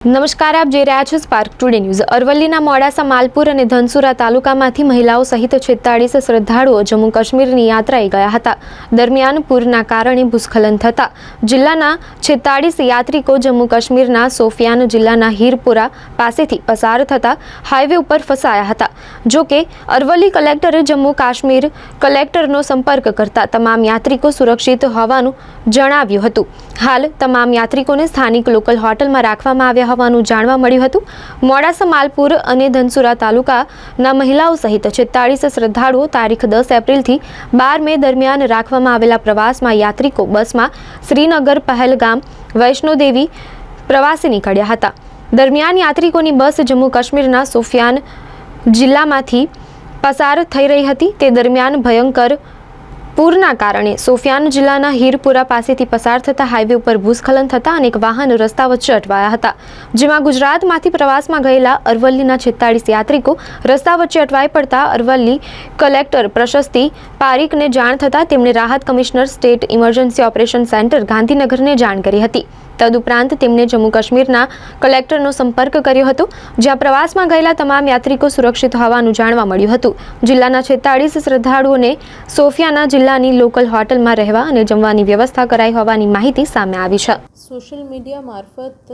નમસ્કાર, આપ જોઈ રહ્યા છો સ્પાર્ક ટુડે ન્યૂઝ અરવલ્લીના મોડાસા માલપુર અને ધનસુરા તાલુકામાંથી મહિલાઓ સહિત છેતાળીસ શ્રદ્ધાળુઓ જમ્મુ કાશ્મીરની યાત્રાએ ગયા હતા. દરમિયાન પૂરના કારણે ભૂસ્ખલન થતાં જિલ્લાના છેતાળીસ યાત્રિકો જમ્મુ કાશ્મીરના સોફિયાન જિલ્લાના હીરપુરા પાસેથી પસાર થતા હાઈવે ઉપર ફસાયા હતા. જો કે, અરવલ્લી કલેક્ટરે જમ્મુ કાશ્મીર કલેક્ટરનો સંપર્ક કરતા તમામ યાત્રિકો સુરક્ષિત હોવાનું જણાવ્યું હતું. હાલ તમામ યાત્રિકોને સ્થાનિક લોકલ હોટલમાં રાખવામાં આવ્યા હોવાનું જાણવા મળ્યું હતું. મોડાસા, માલપુર અને ધનસુરા તાલુકાના મહિલાઓ સહિત છેતાળીસ શ્રદ્ધાળુઓ તારીખ દસ એપ્રિલથી બાર મે દરમિયાન રાખવામાં આવેલા પ્રવાસમાં યાત્રિકો બસમાં શ્રીનગર પહેલગામ વૈષ્ણોદેવી પ્રવાસે નીકળ્યા હતા. દરમિયાન યાત્રિકોની બસ જમ્મુ કાશ્મીરના સોફિયાન જિલ્લામાંથી પસાર થઈ રહી હતી. તે દરમિયાન ભયંકર પૂરના કારણે સોફિયાન જિલ્લાના હીરપુરા પાસેથી પસાર થતા હાઈવે ઉપર ભૂસ્ખલન થતા અનેક વાહન રસ્તા વચ્ચે અટવાયા હતા, જેમાં ગુજરાતમાંથી પ્રવાસમાં ગયેલા અરવલ્લીના છેતાળીસ યાત્રિકો રસ્તા વચ્ચે અટવાઈ પડતા અરવલ્લી કલેક્ટર પ્રશસ્તિ પારીકને જાણ થતાં તેમણે રાહત commissioner state emergency operation centre ગાંધીનગરને જાણ કરી હતી. તદુપરાંત તેમણે જમ્મુ કાશ્મીરના કલેક્ટરનો સંપર્ક કર્યો હતો, જ્યાં પ્રવાસમાં ગયેલા તમામ યાત્રિકો સુરક્ષિત હોવાનું જાણવા મળ્યું હતું. જિલ્લાના છેતાળીસ શ્રદ્ધાળુઓને સોફિયાના જિલ્લાની લોકલ હોટલમાં રહેવા અને જમવાની વ્યવસ્થા કરાઈ હોવાની માહિતી સામે આવી છે. સોશિયલ મીડિયા મારફત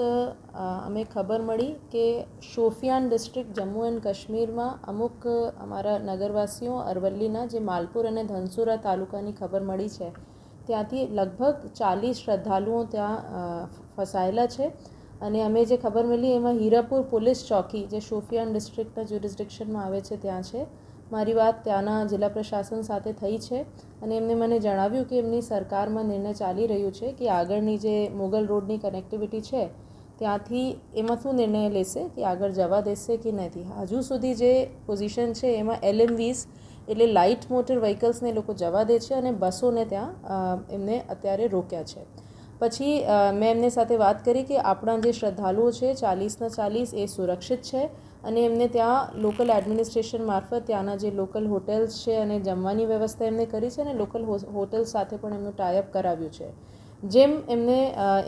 અમે ખબર મળી કે શોફિયાન ડિસ્ટ્રિક્ટ જમ્મુ એન્ડ કાશ્મીરમાં અમુક અમારા નગરવાસીઓ અરવલ્લીના જે માલપુર અને ધનસુરા તાલુકાની ખબર મળી છે. ત્યાંથી લગભગ ચાલીસ શ્રદ્ધાળુઓ ત્યાં ફસાયેલા છે. અને અમે જે ખબર મળી એમાં હીરાપુર પોલીસ ચોકી, જે શોફિયાન ડિસ્ટ્રિક્ટના જ્યુરિસ્ડિક્શનમાં આવે છે, ત્યાં છે. મારી વાત ત્યાંના જિલ્લા પ્રશાસન સાથે થઈ છે અને એમને મને જણાવ્યું કે એમની સરકારમાં નિર્ણય ચાલી રહ્યું છે કે આગળની જે મુગલ રોડની કનેક્ટિવિટી છે, ત્યાંથી એમાં શું નિર્ણય લેશે, કે આગળ જવા દેશે કે નથી. હજુ સુધી જે પોઝિશન છે એમાં એલએમવીસ એટલે લાઇટ મોટર વ્હીકલ્સને લોકો જવા દે છે અને બસોને ત્યાં એમને અત્યારે રોક્યા છે. પછી મેં એમને સાથે વાત કરી કે આપણા જે શ્રદ્ધાળુઓ છે ચાલીસના ચાલીસ એ સુરક્ષિત છે અને એમને ત્યાં લોકલ એડમિનિસ્ટ્રેશન મારફત ત્યાંના જે લોકલ હોટેલ્સ છે અને જમવાની વ્યવસ્થા એમને કરી છે અને લોકલ હોટેલ્સ સાથે પણ એમનું ટાઈઅપ કરાવ્યું છે. જેમ એમને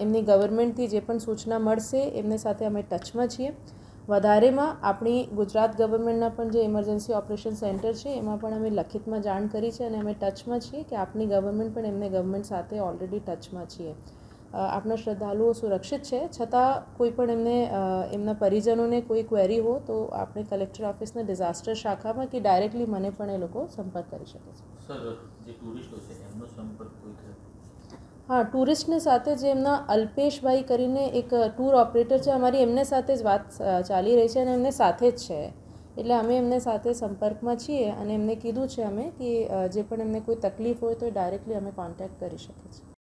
એમની ગવર્મેન્ટથી જે પણ સૂચના મળશે એમને સાથે અમે ટચમાં છીએ. વધારેમાં આપણી ગુજરાત ગવર્મેન્ટના પણ જે ઇમરજન્સી ઓપરેશન સેન્ટર છે એમાં પણ અમે લખિતમાં જાણ કરી છે અને અમે ટચમાં છીએ કે આપણી ગવર્મેન્ટ પણ એમને ગવર્મેન્ટ સાથે ઓલરેડી ટચમાં છીએ. આપણા શ્રદ્ધાળુઓ સુરક્ષિત છે. છતાં કોઈ પણ એમને એમના પરિજનોને કોઈ ક્વેરી હો તો આપણે કલેક્ટર ઓફિસના ડિઝાસ્ટર શાખામાં કે ડાયરેક્ટલી મને પણ એ લોકો સંપર્ક કરી શકે છે. સર જે ટુરિસ્ટો છે એમનો સંપર્ક કોઈ હા ટુરિસ્ટને સાથે જે એમના અલ્પેશભાઈ કરીને એક ટૂર ઓપરેટર છે અમારી એમને સાથે જ વાત ચાલી રહી છે અને એમને સાથે જ છે. એટલે અમે એમને સાથે સંપર્કમાં છીએ અને એમને કીધું છે અમે કે જે પણ એમને કોઈ તકલીફ હોય તો ડાયરેક્ટલી અમે કોન્ટેક્ટ કરી શકીએ છીએ.